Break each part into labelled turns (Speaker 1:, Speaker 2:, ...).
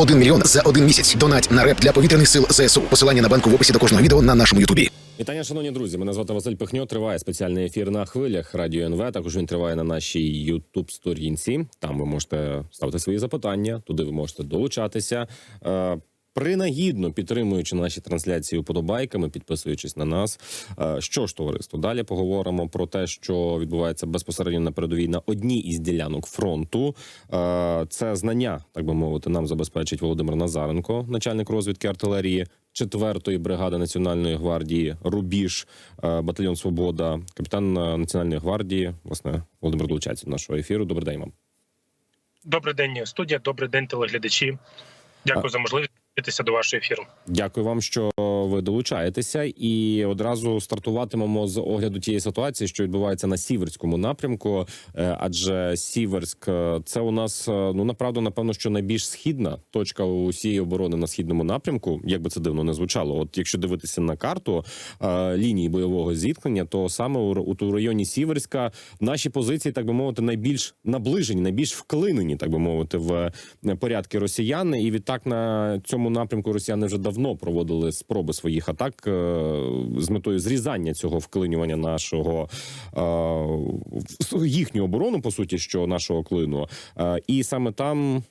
Speaker 1: 1 мільйон за один місяць. Донать на реп для повітряних сил ЗСУ. Посилання на банку в описі до кожного відео на нашому Ютубі.
Speaker 2: Вітання, шановні друзі. Мене звати Василь Пихньо. Триває спеціальний ефір на хвилях Радіо НВ. Також він триває на нашій Ютуб сторінці. Там ви можете ставити свої запитання. Туди ви можете долучатися. Принагідно підтримуючи наші трансляції уподобайками, підписуючись на нас. Е, Що ж, товариство, далі поговоримо про те, що відбувається безпосередньо на передовій на одній із ділянок фронту. Е, Це знання, так би мовити, нам забезпечить Володимир Назаренко, начальник розвідки артилерії. Четвертої бригади національної гвардії Рубіж, е, батальйон Свобода, капітан національної гвардії, власне, Володимир долучається до нашого ефіру. Добрий день вам.
Speaker 3: Добрий день, студія. Добрий день, телеглядачі. Дякую за можливість долучитися до вашого ефіру.
Speaker 2: Дякую вам, що ви долучаєтеся, і одразу стартуватимемо з огляду тієї ситуації, що відбувається на сіверському напрямку. Е, Адже Сіверськ е, це у нас е, ну направду, напевно, що найбільш східна точка усієї оборони на східному напрямку. Як би це дивно не звучало. От якщо дивитися на карту лінії бойового зіткнення, то саме у, районі Сіверська наші позиції, так би мовити, найбільш наближені, найбільш вклинені, так би мовити, в порядки росіян. І відтак на цьому напрямку росіяни вже давно проводили спроби своїх атак е, з метою зрізання цього вклинювання нашого е, їхню оборону, по суті, що нашого клину. Е, І саме там.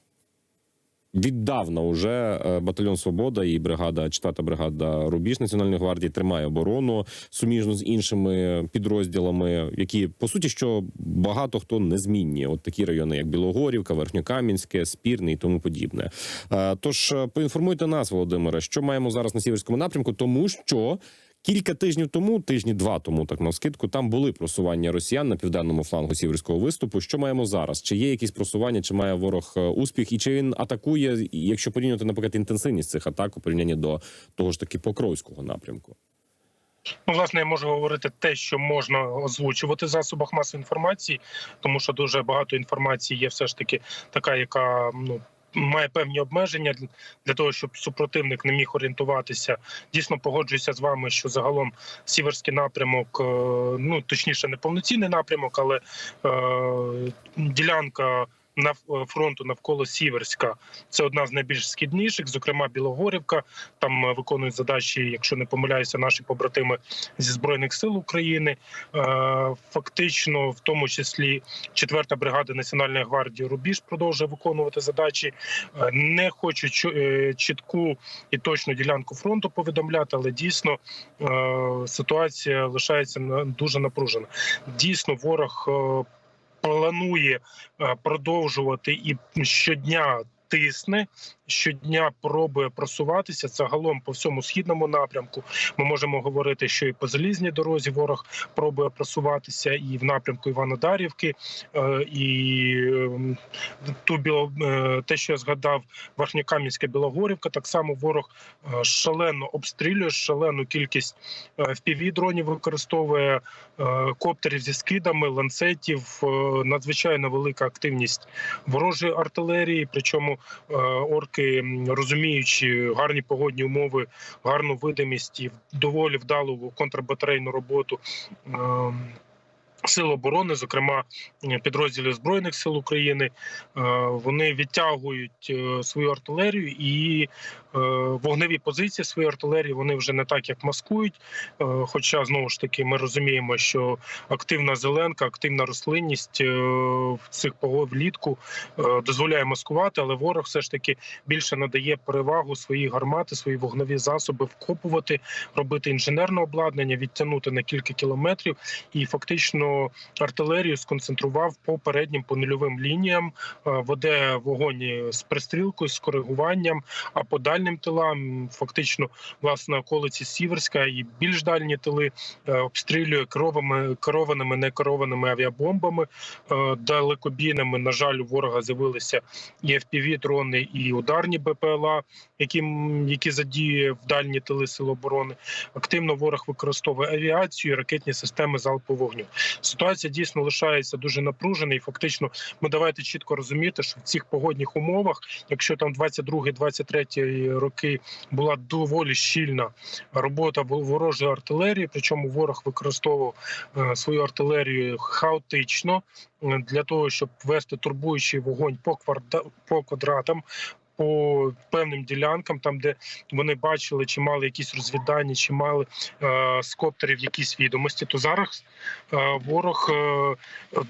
Speaker 2: Віддавна уже е, батальйон Свобода і бригада, четверта бригада Рубіж Національної гвардії тримає оборону суміжно з іншими підрозділами, які по суті що багато хто незмінні. От такі райони, як Білогорівка, Верхньокам'янське, Спірний і тому подібне. Е, Тож е, поінформуйте нас, Володимире, що маємо зараз на сіверському напрямку, тому що. Кілька тижнів тому, тижні два тому, так на скидку, там були просування росіян на південному флангу сіверського виступу. Що маємо зараз? Чи є якісь просування, чи має ворог е, успіх, і чи він атакує, якщо порівнювати, наприклад, інтенсивність цих атак у порівнянні до того ж таки Покровського напрямку?
Speaker 3: Ну, власне, я можу говорити те, що можна озвучувати в засобах масової інформації, тому що дуже багато інформації є, все ж таки така, яка ну. Має певні обмеження для- того, щоб супротивник не міг орієнтуватися. Дійсно погоджуюся з вами, що загалом сіверський напрямок, е, ну точніше, не повноцінний напрямок, але е, ділянка на фронту навколо Сіверська це одна з найбільш східніших, зокрема Білогорівка. Там е, виконують задачі, якщо не помиляюся, наші побратими зі збройних сил України. Е, Фактично, в тому числі четверта бригада Національної гвардії Рубіж продовжує виконувати задачі. Е, Не хочу е, чітку і точну ділянку фронту повідомляти, але дійсно е, ситуація лишається дуже напружена. Дійсно, ворог е, планує е, продовжувати і щодня тисне. Щодня пробує просуватися загалом по всьому східному напрямку. Ми можемо говорити, що і по залізній дорозі ворог пробує просуватися, і в напрямку Іванодарівки, е, і ем, ту біло е, те, що я згадав, Верхньокам'янська Білогорівка. Так само ворог е, шалено обстрілює шалену кількість впіві дронів використовує коптерів зі скидами, ланцетів. Надзвичайно велика активність ворожої артилерії. Причому орки, м, розуміючи гарні погодні умови, гарну видимість і доволі вдалу контрбатарейну роботу. Сил оборони, зокрема е, підрозділів збройних сил України, е, вони відтягують е, свою артилерію і вогневі позиції своєї артилерії вони вже не так як маскують. Хоча знову ж таки ми розуміємо, що активна зеленка, активна рослинність в цих пого- влітку дозволяє маскувати, але ворог все ж таки більше надає перевагу свої гармати, свої вогневі засоби вкопувати, робити інженерне обладнання, відтягнути на кілька кілометрів і фактично артилерію сконцентрував по переднім по нульовим лініям, е, веде вогонь з пристрілкою, з коригуванням. А по дальнім тилам, фактично, власне, околиці Сіверська і більш дальні тили е, обстрілює керованими, керованими, не керованими авіабомбами, е, далекобійними. На жаль, у ворога з'явилися і fpv дрони, і ударні БПЛА, які, які задіює в дальні тили сил оборони. Активно ворог використовує авіацію, і ракетні системи залпового вогню. Ситуація дійсно лишається дуже напружена, і фактично ми давайте чітко розуміти, що в цих погодних умовах, якщо там 22-23 роки була доволі щільна робота ворожої артилерії, причому ворог використовував е, свою артилерію хаотично е, для того, щоб вести турбуючий вогонь по квадратам. По певним ділянкам, там де вони бачили, чи мали якісь розвідання, чи мали е, з коптерів якісь відомості, то зараз е, ворог е,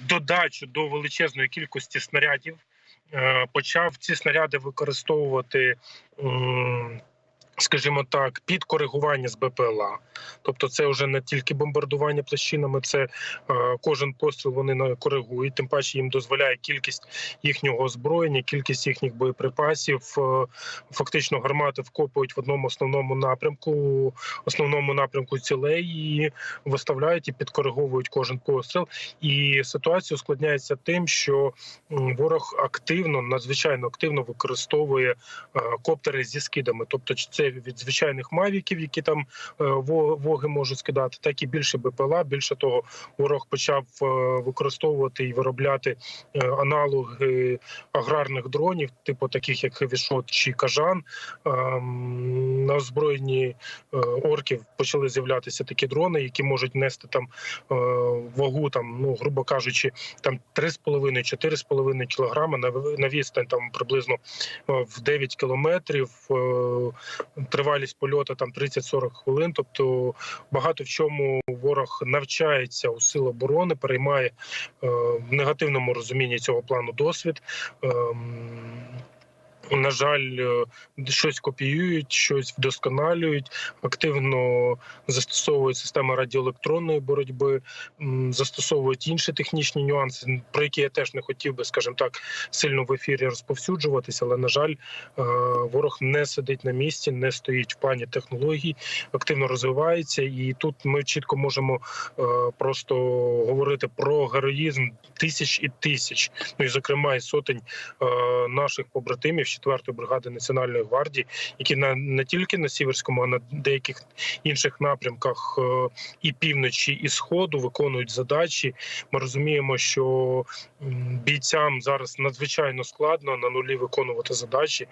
Speaker 3: додачу до величезної кількості снарядів е, почав ці снаряди використовувати. Скажімо так, під коригування з БПЛА, тобто це вже не тільки бомбардування площинами, це е, кожен постріл вони коригують. Тим паче їм дозволяє кількість їхнього озброєння, кількість їхніх боєприпасів. е, Фактично гармати вкопують в одному основному напрямку, основному напрямку цілей і виставляють і підкориговують кожен постріл. І ситуація ускладняється тим, що ворог активно, надзвичайно активно використовує е, коптери зі скидами, тобто це від звичайних мавіків, які там е, воги можуть скидати, так і більше БПЛА. Більше того, ворог почав е, використовувати і виробляти е, аналоги аграрних дронів, типу таких як Хевішот чи Кажан. Ем, На озброєнні орків почали з'являтися такі дрони, які можуть нести там вагу, там, ну грубо кажучи, там 3,5-4,5 кілограми на відстань там приблизно в 9 кілометрів. Е, Тривалість польоту там 30-40 хвилин. Тобто багато в чому ворог навчається у сил оборони, переймає е, в негативному розумінні цього плану досвід. Ем, на жаль, е, щось копіюють, щось вдосконалюють, активно застосовують системи радіоелектронної боротьби, застосовують інші технічні нюанси, про які я теж не хотів би, скажімо так, сильно в ефірі розповсюджуватися. Але на жаль, е, ворог не сидить на місці, не стоїть в плані технологій, активно розвивається. І тут ми чітко можемо е, просто говорити про героїзм тисяч і тисяч, ну і зокрема і сотень наших побратимів 4-ї бригади національної гвардії, які на не тільки на сіверському, а на деяких інших напрямках е, і півночі, і сходу виконують задачі. Ми розуміємо, що бійцям зараз надзвичайно складно на нулі виконувати задачі, е,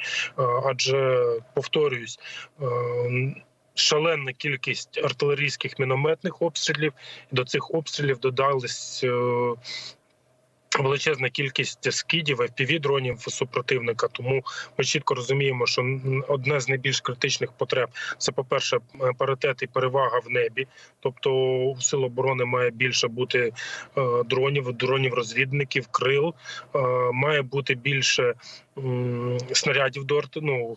Speaker 3: адже повторююсь. е, Шалена кількість артилерійських мінометних обстрілів до цих обстрілів додались величезна кількість скидів fpv дронів супротивника. Тому ми чітко розуміємо, що одне з найбільш критичних потреб це, по-перше, е, паритет і перевага в небі. Тобто у сил оборони має більше бути е, дронів, дронів розвідників, крил, е, має бути більше. Снарядів до ну,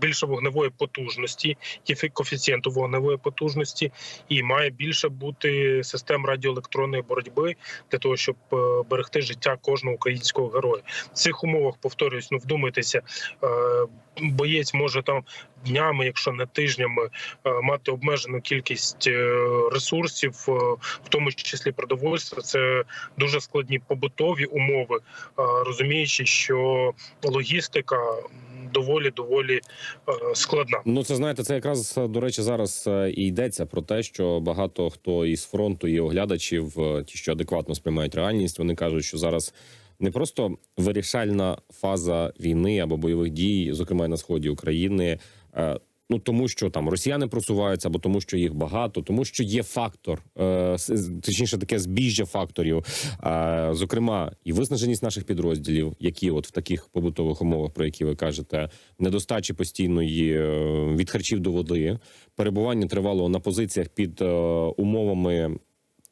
Speaker 3: більше вогневої потужності, коефі- коефіцієнту вогневої потужності, і має більше бути систем радіоелектронної боротьби для того, щоб е, берегти життя кожного українського героя. В цих умовах повторюсь, ну вдумайтеся, е, боєць може там днями, якщо не тижнями, е, мати обмежену кількість е, ресурсів, е, в тому числі продовольства. Це дуже складні побутові умови, розуміючи, що логістика доволі доволі складна.
Speaker 2: Ну, це знаєте, це якраз до речі, зараз і йдеться про те, що багато хто із фронту і оглядачів, ті, що адекватно сприймають реальність, вони кажуть, що зараз не просто вирішальна фаза війни або бойових дій, зокрема на сході України. Е, Ну тому, що там росіяни просуваються, або тому, що їх багато, тому що є фактор, е, точніше, таке збіжжя факторів, е, зокрема, і виснаженість наших підрозділів, які от в таких побутових умовах, про які ви кажете, недостачі постійної е, від харчів до води, перебування тривалого на позиціях під е, умовами.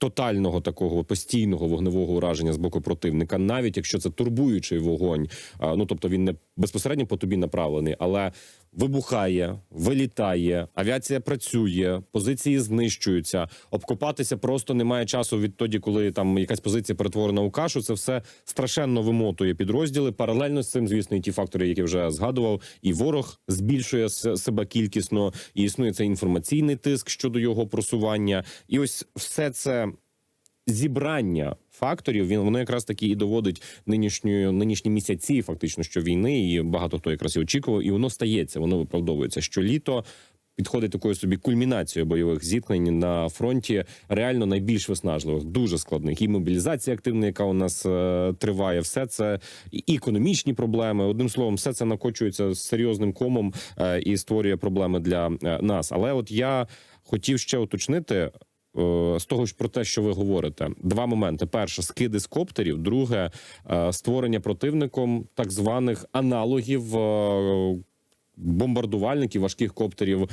Speaker 2: Тотального такого постійного вогневого ураження з боку противника, навіть якщо це турбуючий вогонь, ну тобто він не безпосередньо по тобі направлений, але вибухає, вилітає, авіація працює, позиції знищуються. Обкопатися просто немає часу відтоді, коли там якась позиція перетворена у кашу. Це все страшенно вимотує підрозділи. Паралельно з цим, звісно, і ті фактори, які вже згадував, і ворог збільшує себе кількісно, і існує цей інформаційний тиск щодо його просування. І ось все це зібрання факторів він воно якраз таки і доводить нинішню нинішні місяці, фактично, що війни, і багато хто якраз і очікував, і воно стається, воно виправдовується. Що літо підходить такою собі кульмінацією бойових зіткнень на фронті, реально найбільш виснажливих, дуже складних. І мобілізація активна, яка у нас е, триває, все це і економічні проблеми. Одним словом, все це накочується серйозним комом е, і створює проблеми для е, нас. Але от я хотів ще уточнити. Е, з того ж про те, що ви говорите, два моменти: перше скиди з коптерів, друге е, створення противником так званих аналогів. е, Бомбардувальників важких коптерів,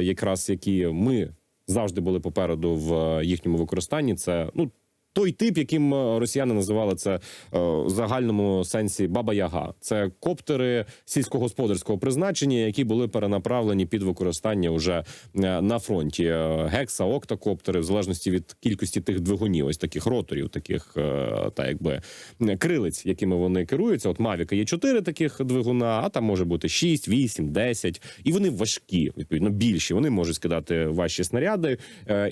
Speaker 2: якраз які ми завжди були попереду в їхньому використанні. Це ну той тип, яким е, росіяни називали це е, в загальному сенсі Баба Яга. Це коптери сільськогосподарського призначення, які були перенаправлені під використання вже е, на фронті. Гекса, октокоптери, в залежності від кількості тих двигунів, ось таких роторів, таких та якби крилиць, якими вони керуються. От Мавіка є чотири таких двигуна, а там може бути 6, 8, 10. І вони важкі, відповідно, більші. Вони можуть скидати важчі снаряди.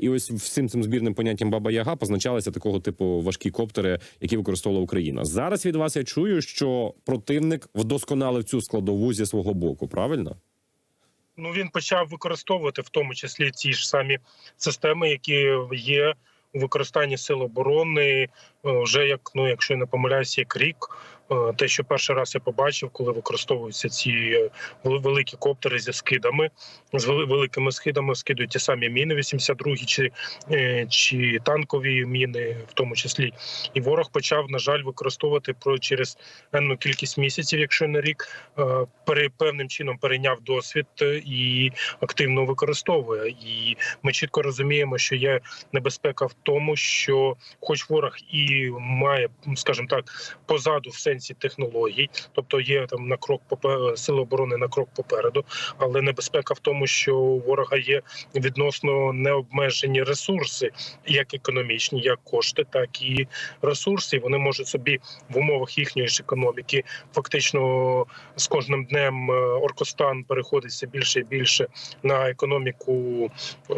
Speaker 2: І ось всім цим збірним поняттям Баба Яга позначалися такого типу важкі коптери, які використовувала Україна. Зараз від вас я чую, що противник вдосконалив цю складову зі свого боку. Правильно?
Speaker 3: Ну він почав використовувати в тому числі ті ж самі системи, які є у використанні сил оборони е, вже як ну, якщо я не помиляюся, як рік. Е, Те, що перший раз я побачив, коли використовуються ці е, великі коптери зі скидами, з вели- великими скидами скидують ті самі міни 82 чи, е, чи танкові міни, в тому числі. І ворог почав, на жаль, використовувати про через енну кількість місяців, якщо не рік, певним чином перейняв досвід і активно використовує. І ми чітко розуміємо, що є небезпека в тому, що, хоч ворог і має, скажімо так, позаду в сенсі технологій, тобто є там на крок попе- сили оборони на крок попереду, але небезпека в тому, що у ворога є відносно необмежені ресурси, як економічні, як кошти, так і ресурси. Вони можуть собі в умовах їхньої ж економіки фактично з кожним днем е, Оркостан переходить все більше і більше на економіку е,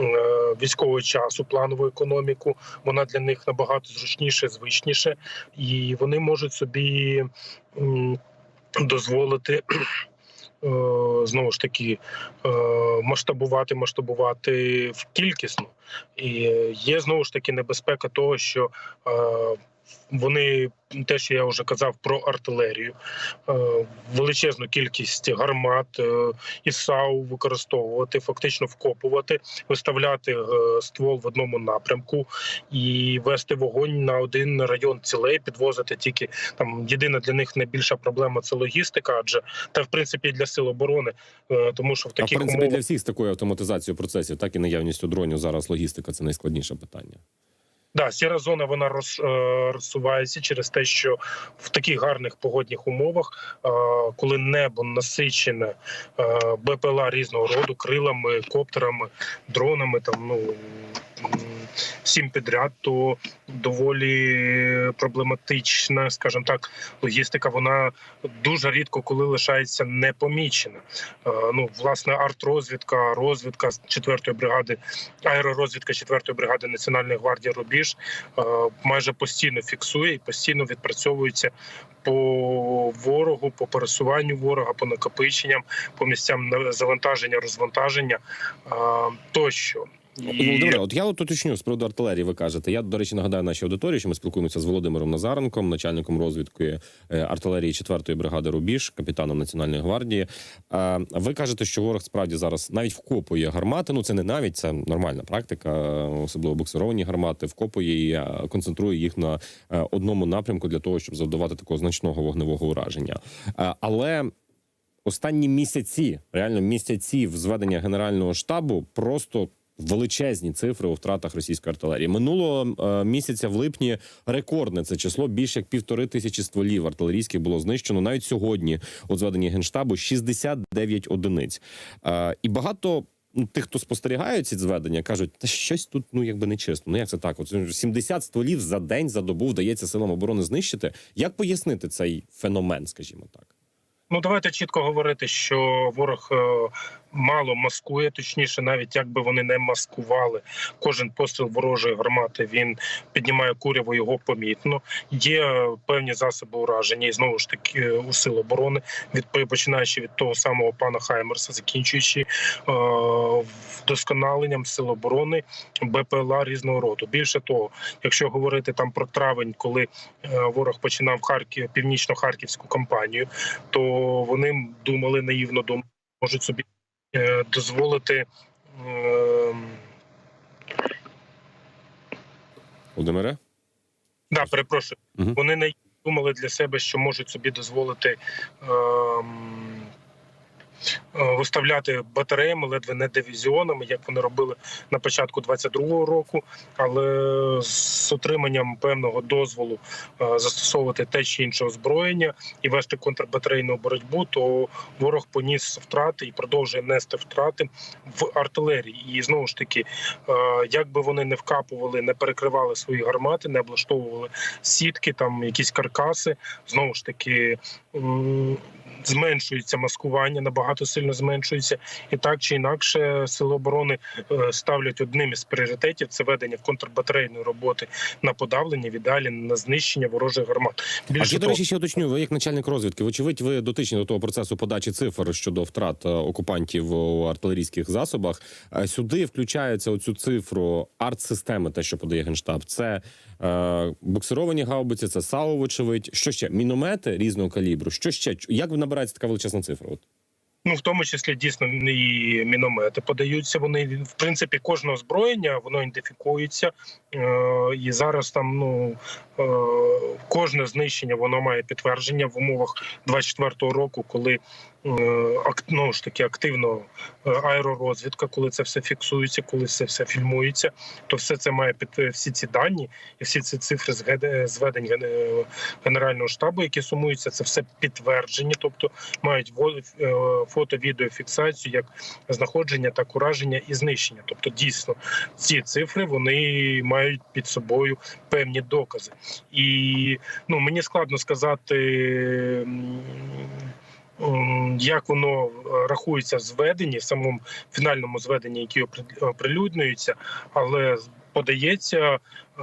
Speaker 3: військового часу, планову економіку. Вона для них набагато зручніше, звичніше, і вони можуть собі дозволити. е, Знову ж таки е, масштабувати, масштабувати в кількісно, і є знову ж таки небезпека того, що е, вони те, що я вже казав про артилерію, е, величезну кількість гармат е, і САУ використовувати, фактично вкопувати, виставляти е, ствол в одному напрямку і вести вогонь на один район цілей, підвозити тільки там. Єдина для них найбільша проблема це логістика, адже та в принципі для сил оборони, тому що в
Speaker 2: А в
Speaker 3: таких
Speaker 2: принципі
Speaker 3: умовах
Speaker 2: для всіх з такою автоматизацією процесів, так і наявністю дронів зараз логістика це найскладніше питання.
Speaker 3: Да, сіра зона вона роз, е, розсувається через те, що в таких гарних погодних умовах, е, коли небо насичене е, БПЛА різного роду, крилами, коптерами, дронами, там ну всім підряд, то доволі проблематична, скажімо так, логістика. Вона дуже рідко коли лишається непомічена. Ну, власне, арт-розвідка, розвідка з 4-ї бригади, аеророзвідка 4-ї бригади Національної гвардії Рубіж е, майже постійно фіксує і постійно відпрацьовується по ворогу, по пересуванню ворога, по накопиченням, по місцям завантаження, розвантаження е, тощо. І-
Speaker 2: Володимире, от я от уточню з приводу артилерії. Ви кажете. Я до речі нагадаю нашій аудиторії, що ми спілкуємося з Володимиром Назаренком, начальником розвідки е, артилерії 4-ї бригади Рубіж, капітаном Національної гвардії. Ви кажете, що ворог справді зараз навіть вкопує гармати. Ну це не навіть це нормальна практика, особливо буксировані гармати, вкопує і концентрує їх на е, одному напрямку для того, щоб завдавати такого значного вогневого ураження. Але останні місяці, реально місяці зведення генерального штабу, просто величезні цифри у втратах російської артилерії. Минулого е, місяця в липні рекордне це число більше як півтори тисячі стволів артилерійських було знищено. Навіть сьогодні, у зведенні генштабу, 69 одиниць. Е, і багато. Ну, тих, хто спостерігає ці зведення, кажуть, та щось тут ну якби не чесно. Ну як це так? От 70 стволів за день за добу вдається силам оборони знищити. Як пояснити цей феномен, скажімо так?
Speaker 3: Ну давайте чітко говорити, що ворог е, мало маскує, точніше, навіть якби вони не маскували. Кожен постріл ворожої гармати він піднімає куряво його помітно. Є е, певні засоби ураження, і знову ж таки е, у сил оборони, від починаючи від того самого пана Хаймерса, закінчуючи е, вдосконаленням сил оборони БПЛА різного роду. Більше того, якщо говорити там про травень, коли е, ворог починав Харків північно-харківську кампанію, то вони думали наївно думали, можуть собі Е, дозволити. Ем,
Speaker 2: Володимире?
Speaker 3: Да, перепрошую.
Speaker 2: Угу.
Speaker 3: Вони не думали для себе, що можуть собі дозволити. Е виставляти батареями, ледве не дивізіонами, як вони робили на початку 22-го року, але з отриманням певного дозволу е, застосовувати те чи інше озброєння і вести контрбатарейну боротьбу, то ворог поніс втрати і продовжує нести втрати в артилерії. І знову ж таки, е, як би вони не вкапували, не перекривали свої гармати, не облаштовували сітки, там якісь каркаси, знову ж таки. Зменшується маскування, набагато сильно зменшується, і так чи інакше сили оборони е, ставлять одним із пріоритетів це ведення контрбатарейної роботи на подавлення, в ідеалі на знищення ворожих гармат.
Speaker 2: А
Speaker 3: Більше
Speaker 2: ще, до речі, ще уточню, ви як начальник розвідки, вочевидь, ви дотичні до того процесу подачі цифр щодо втрат е, окупантів у артилерійських засобах. Е, Сюди включається оцю цифру артсистеми, те, що подає генштаб. Це е, буксировані гаубиці, це САУ, вочевидь. Що ще? Міномети різного калібру. Що ще? Як набирається така величезна цифра? От.
Speaker 3: Ну, в тому числі дійсно і міномети подаються. Вони в принципі кожне озброєння воно ідентифікується, е, і зараз там ну е, кожне знищення воно має підтвердження в умовах 24-го року, коли ну, ж таки активно е, аеророзвідка, коли це все фіксується, коли це все фільмується, то все це має під всі ці дані і всі ці цифри зведень генерального штабу, які сумуються, це все підтверджені, тобто мають во- е, фото-відеофіксацію як знаходження, так ураження і знищення. Тобто, дійсно, ці цифри вони мають під собою певні докази. І ну мені складно сказати. Як воно е, рахується в зведенні, в самому фінальному зведенні, які опри- оприлюднюються, але подається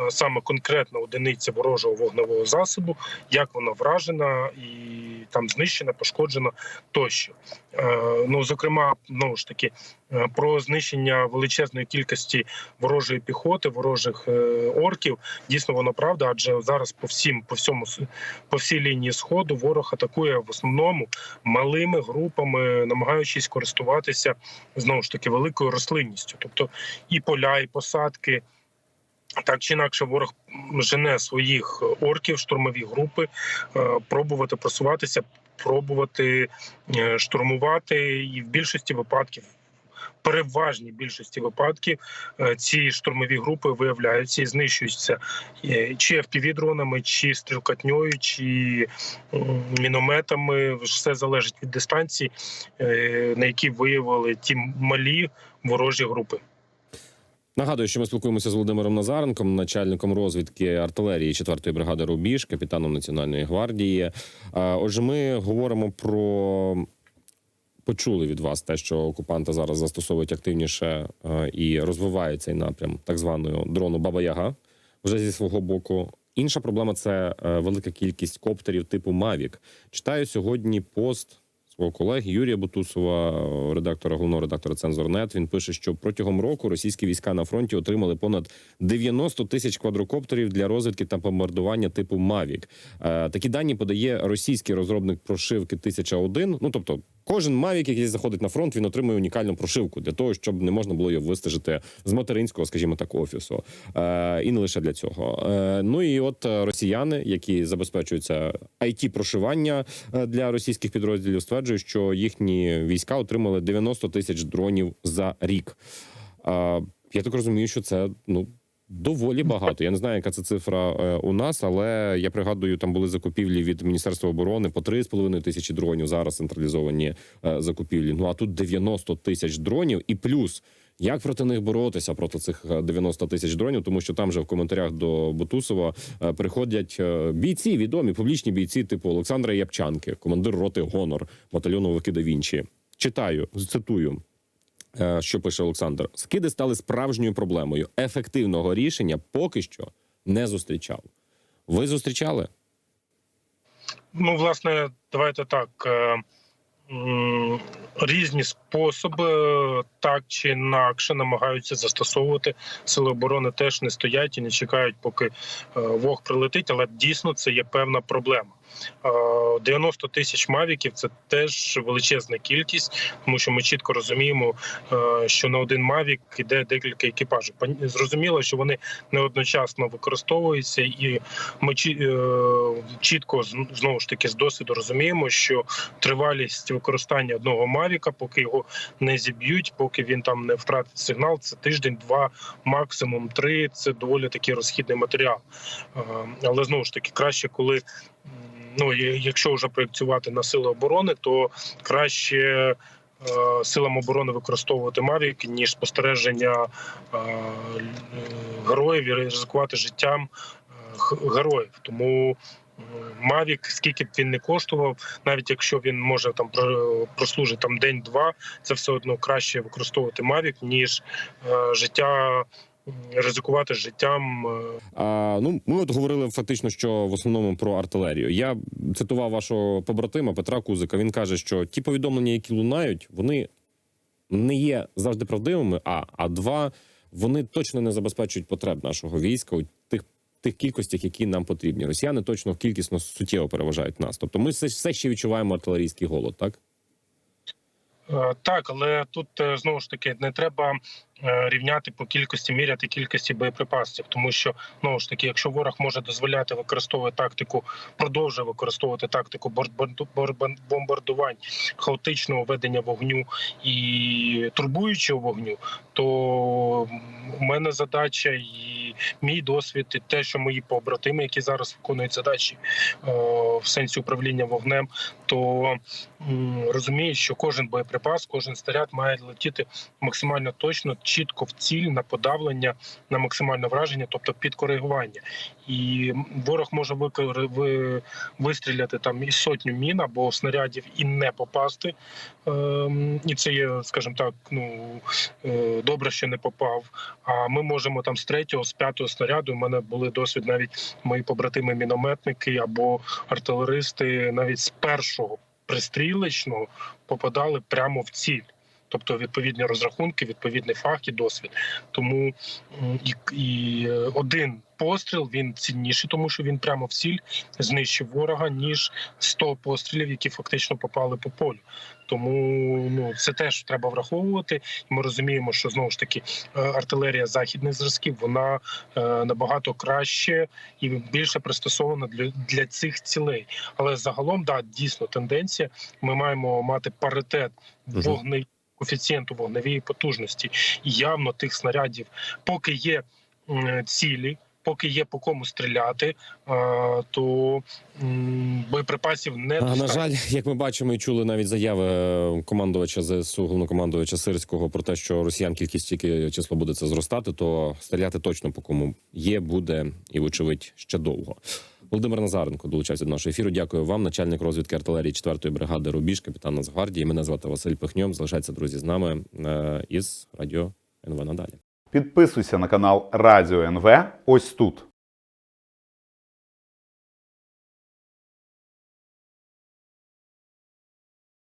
Speaker 3: саме конкретна одиниця ворожого вогневого засобу, як вона вражена і там знищена, пошкоджена тощо. Е, Ну зокрема, знову ж таки, е, про знищення величезної кількості ворожої піхоти, ворожих е, орків. Дійсно, воно правда, адже зараз по всім, по всьому по всій лінії сходу ворог атакує в основному малими групами, намагаючись користуватися знову ж таки великою рослинністю, тобто і поля, і посадки. Так чи інакше, ворог жене своїх орків, штурмові групи, е, пробувати просуватися, пробувати е, штурмувати, і в більшості випадків, переважній більшості випадків, е, ці штурмові групи виявляються і знищуються чи FPV-дронами, чи стрілкатньою, чи мінометами. Все залежить від дистанції, на якій виявили ті малі ворожі групи.
Speaker 2: Нагадую, що ми спілкуємося з Володимиром Назаренком, начальником розвідки артилерії 4-ї бригади Рубіж, капітаном Національної гвардії. Отже, ми говоримо про. Почули від вас те, що окупанти зараз застосовують активніше е, і розвиває цей напрям так званого дрону Баба Яга вже зі свого боку. Інша проблема це е, велика кількість коптерів типу Мавік. Читаю сьогодні пост свого колеги Юрія Бутусова, редактора головного редактора Цензорнет. Він пише, що протягом року російські війська на фронті отримали понад 90 тисяч квадрокоптерів для розвідки та бомбардування типу Мавік. Е, Такі дані подає російський розробник прошивки 1001. Ну тобто. Кожен Мавік, який заходить на фронт, він отримує унікальну прошивку для того, щоб не можна було його вистежити з материнського, скажімо так, офісу, е, і не лише для цього. Е, ну і от росіяни, які забезпечуються it прошивання для російських підрозділів, стверджують, що їхні війська отримали 90 тисяч дронів за рік. а я так розумію, що це ну. Доволі багато. Я не знаю, яка це цифра е, у нас, але я пригадую, там були закупівлі від Міністерства оборони по 3,5 тисячі дронів. Зараз централізовані е, закупівлі. Ну а тут 90 тисяч дронів, і плюс як проти них боротися проти цих е, 90 тисяч дронів, тому що там же в коментарях до Бутусова е, приходять е, бійці, відомі публічні бійці, типу Олександра Япчанки, командир роти Гонор батальйону Вики да Вінчі. Читаю, цитую. Е, Що пише Олександр? Скиди стали справжньою проблемою. Ефективного рішення поки що не зустрічав. Ви зустрічали?
Speaker 3: Ну, власне, давайте так. Різні способи так чи інакше намагаються застосовувати сили оборони. Теж не стоять і не чекають, поки е, вог прилетить. Але дійсно це є певна проблема. Е, 90 тисяч мавіків це теж величезна кількість, тому що ми чітко розуміємо, е, що на один мавік йде декілька екіпажів. Зрозуміло, що вони не одночасно використовуються, і ми е, чітко знову ж таки з досвіду розуміємо, що тривалість використання одного мавіка, поки його не зіб'ють, поки він там не втратить сигнал, це тиждень, два, максимум три. Це доволі такий розхідний матеріал. Е, Але знову ж таки, краще, коли ну якщо вже проєктувати на сили оборони, то краще. е, Силам оборони використовувати Мавік, ніж спостереження е, героїв і ризикувати життям е, героїв. Тому Мавік, скільки б він не коштував, навіть якщо він може там про- прослужить там день-два, це все одно краще використовувати Мавік, ніж життя ризикувати життям. е,
Speaker 2: А, ну, ми от говорили фактично, що в основному про артилерію. Я цитував вашого побратима Петра Кузика. Він каже, що ті повідомлення, які лунають, вони не є завжди правдивими. А а два вони точно не забезпечують потреб нашого війська у тих. Тих кількостях, які нам потрібні, росіяни точно кількісно суттєво переважають нас. Тобто, ми все, все ще відчуваємо артилерійський голод, так
Speaker 3: Е, Так, але тут е, знову ж таки не треба рівняти по кількості міряти кількості боєприпасів, тому що знову ж таки, якщо ворог може дозволяти використовувати тактику, продовжує використовувати тактику бомбардувань, хаотичного ведення вогню і турбуючого вогню, то у мене задача і мій досвід, і те, що мої побратими, які зараз виконують задачі е, в сенсі управління вогнем, то розуміють, що кожен боєприпас, кожен снаряд має летіти максимально точно, чітко в ціль на подавлення, на максимальне враження, тобто під коригування. І ворог може викор... вистріляти там і сотню мін або снарядів і не попасти. Ем, і це є, скажімо так, ну е, добре, що не попав. А ми можемо там з третього, з п'ятого снаряду. У мене були досвід навіть мої побратими мінометники або артилеристи, навіть з першого пристрілочного попадали прямо в ціль. Тобто відповідні розрахунки, відповідний фах і досвід. Тому і, і е, один постріл він цінніший, тому що він прямо в ціль знищив ворога, ніж 100 пострілів, які фактично попали по полю. Тому ну це теж треба враховувати. Ми розуміємо, що знову ж таки е, артилерія західних зразків вона е, набагато краще і більше пристосована для, для цих цілей. Але загалом, да, дійсно тенденція. Ми маємо мати паритет вогневі коефіцієнту вогневої потужності. І явно тих снарядів, поки є цілі. Поки є по кому стріляти, е, то боєприпасів не
Speaker 2: А, на жаль, як ми бачимо і чули навіть заяви е, командувача ЗСУ, головнокомандувача Сирського про те, що росіян кількість тільки число буде це зростати, то стріляти точно по кому є, буде і, вочевидь, ще довго. Володимир Назаренко долучався до нашого ефіру. Дякую вам, начальник розвідки артилерії 4-ї бригади Рубіж, капітан Нацгвардії. Мене звати Василь Пихньом. Залишайтеся, друзі, з нами е, із радіо НВ надалі.
Speaker 4: Підписуйся на канал Радіо НВ ось тут.